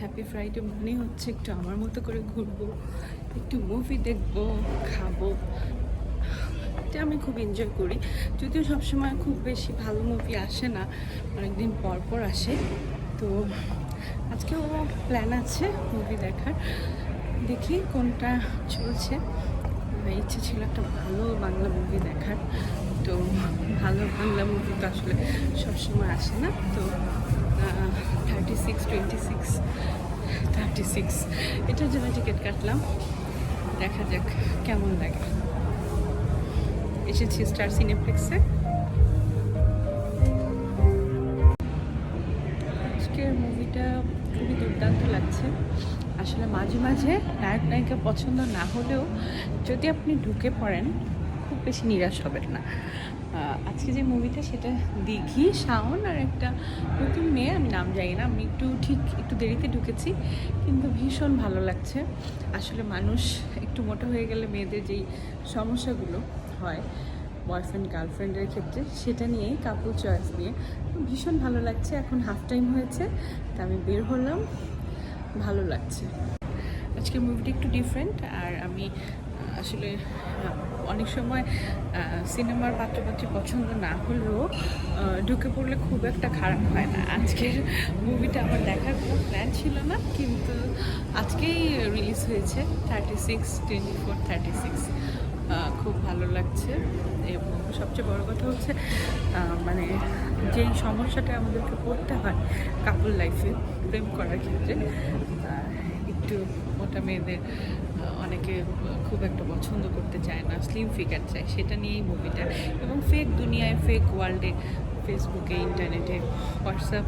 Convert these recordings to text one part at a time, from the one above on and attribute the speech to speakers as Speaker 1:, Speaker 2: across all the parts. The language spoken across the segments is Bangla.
Speaker 1: হ্যাপি ফ্রাইডে মনে হচ্ছে একটু আমার মতো করে ঘুরবো, একটু মুভি দেখব, খাব। এটা আমি খুব এনজয় করি। যদিও সবসময় খুব বেশি ভালো মুভি আসে না, অনেকদিন পর পর আসে। তো আজকেও প্ল্যান আছে মুভি দেখার। দেখি কোনটা চলছে। ইচ্ছে ছিল একটা ভালো বাংলা মুভি দেখার। তো ভালো বাংলা মুভি তো আসলে সবসময় আসে না। তো thirty six twenty six thirty six এটার জন্য টিকিট কাটলাম। দেখা যাক কেমন লাগে। এসেছি স্টার সিনেপ্লেক্সে আজকের মুভিটা খুবই দুর্দান্ত লাগছে। আসলে মাঝে মাঝে নায়ক নায়িকা পছন্দ না হলেও যদি আপনি ঢুকে পড়েন খুব বেশি নিরাশ হবেন না। আজকে যে মুভিটা সেটা দিঘি, শাওন আর একটা নতুন মেয়ে, আমি নাম জানি না, আমি একটু ঠিক একটু দেরিতে ঢুকেছি, কিন্তু ভীষণ ভালো লাগছে। আসলে মানুষ একটু মোটা হয়ে গেলে মেয়েদের যেই সমস্যাগুলো হয় বয়ফ্রেন্ড গার্লফ্রেন্ডের ক্ষেত্রে, সেটা নিয়েই কাপল চয়েস নিয়ে। ভীষণ ভালো লাগছে, এখন হাফ টাইম হয়েছে, তা আমি বের হলাম, ভালো লাগছে। আজকের মুভিটা একটু ডিফারেন্ট আর আমি আসলে অনেক সময় সিনেমার পাত্রপাত্রী পছন্দ না হলেও ঢুকে পড়লে খুব একটা খারাপ হয় না। আজকের মুভিটা আমার দেখার কোনো প্ল্যান ছিল না, কিন্তু আজকেই রিলিজ হয়েছে thirty six twenty four thirty six খুব ভালো লাগছে এবং সবচেয়ে বড় কথা হচ্ছে মানে যেই সমস্যাটা আমাদেরকে পড়তে হয় কাপল লাইফে প্রেম করার ক্ষেত্রে একটু মোটা মেয়েদের অনেকে খুব একটা পছন্দ করতে চায় না স্লিম ফিগার চায়, সেটা নিয়েই মুভিটা এবং ফেক দুনিয়ায় ফেক ওয়ার্ল্ডে ফেসবুকে ইন্টারনেটে হোয়াটসঅ্যাপ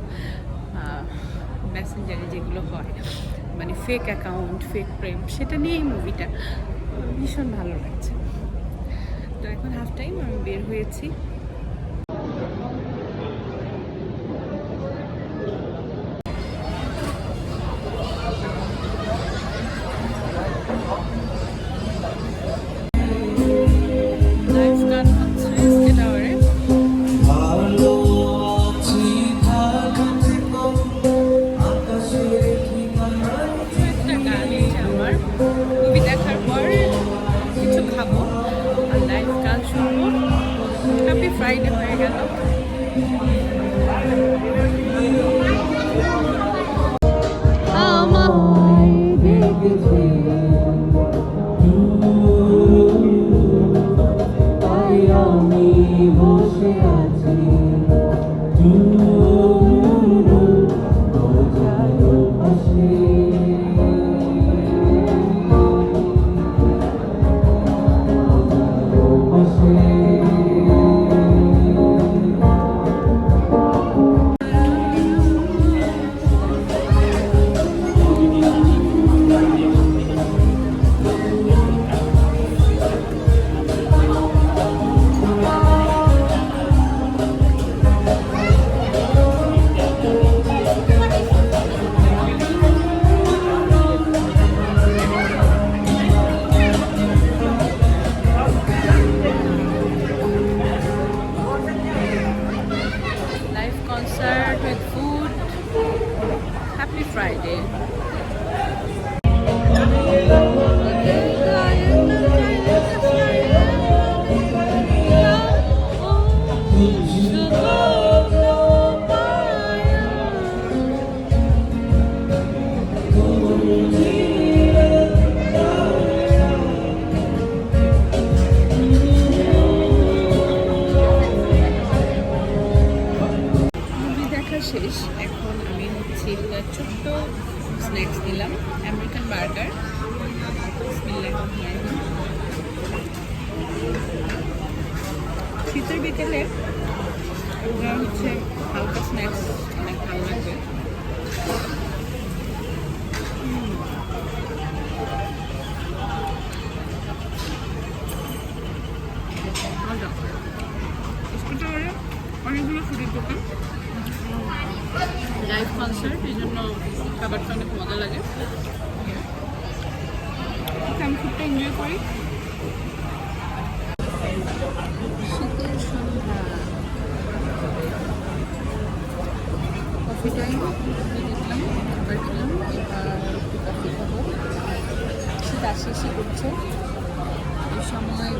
Speaker 1: মেসেঞ্জারে যেগুলো হয় মানে ফেক অ্যাকাউন্ট ফেক প্রেম সেটা নিয়েই মুভিটা ভীষণ ভালো লাগছে। তো এখন হাফ টাইম আমি বের হয়েছি। যে মুভি দেখার পর কিছু খাব আর লাইভ গান শুনব। হ্যাপি ফ্রাইডে হয়ে গেল।
Speaker 2: আমি
Speaker 1: ছোট্ট স্ন্যাক্স নিলাম আমেরিকান বার্গার শীতের বিকেলে আপনার হচ্ছে হালকা স্ন্যাক্স অনেক ভালো লাগবে অনেকগুলো ফুডের দোকান। লাইভ কনসার্ট এই জন্য খাবারটা অনেক মজা লাগে। আমি খুবটা এনজয় করি। কফি টাইম দেখলাম শীত আসে এসে করছে এই সময়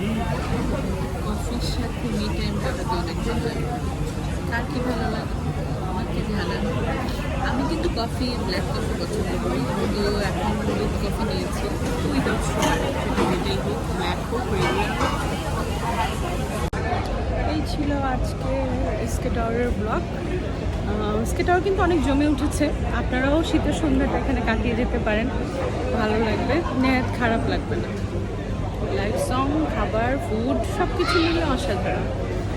Speaker 1: কফির সাথে মি টাইম কাটাতে অনেক ভালো লাগে। কার কি ভালো লাগে? আমাকে জানান আমি কিন্তু কফি ব্ল্যাক কফি পছন্দ করি। যদিও এখন দুধ কফি নিয়েছি। উইদাউট সুগার সেটা হোক ব্ল্যাক হোক এই ছিল আজকে এসকে টাওয়ারের ব্লগ এসকে কিন্তু অনেক জমে উঠেছে। আপনারাও শীতের সন্ধ্যাটা এখানে কাটিয়ে যেতে পারেন। ভালো লাগবে। নেহাত খারাপ লাগবে না। লাইভ সং, খাবার ফুড সব কিছু মিলে অসাধারণ।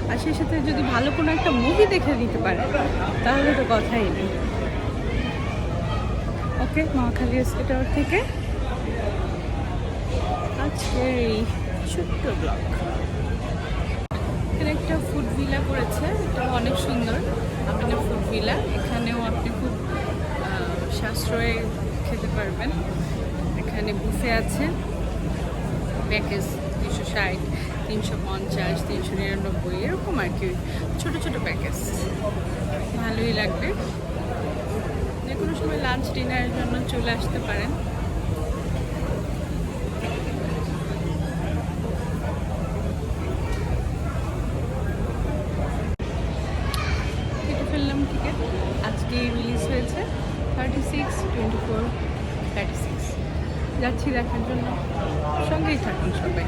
Speaker 1: আর সেই সাথে যদি ভালো কোনো একটা মুভি দেখে নিতে পারে, তাহলে তো কথাই নেই। ওকে মহাখালী টাওয়ার থেকে আজকের এই ছোট্ট ব্লগ। এখানে একটা ফুড ভিলা করেছে এটা অনেক সুন্দর। আপনার ফুড ভিলা এখানেও আপনি খুব সাশ্রয়ে খেতে পারবেন। এখানে বুফে আছে। প্যাকেজ তিনশো ষাট, তিনশো পঞ্চাশ, তিনশো নিরানব্বই, এরকম আর কি। ছোটো ছোটো প্যাকেজ ভালোই লাগবে। যে কোনো সময় লাঞ্চ ডিনারের জন্য চলে আসতে পারেন। ফেললাম টিকিট আজকে রিলিজ হয়েছে thirty six twenty four thirty six যাচ্ছি দেখার জন্য। সঙ্গেই থাকুন সবাই।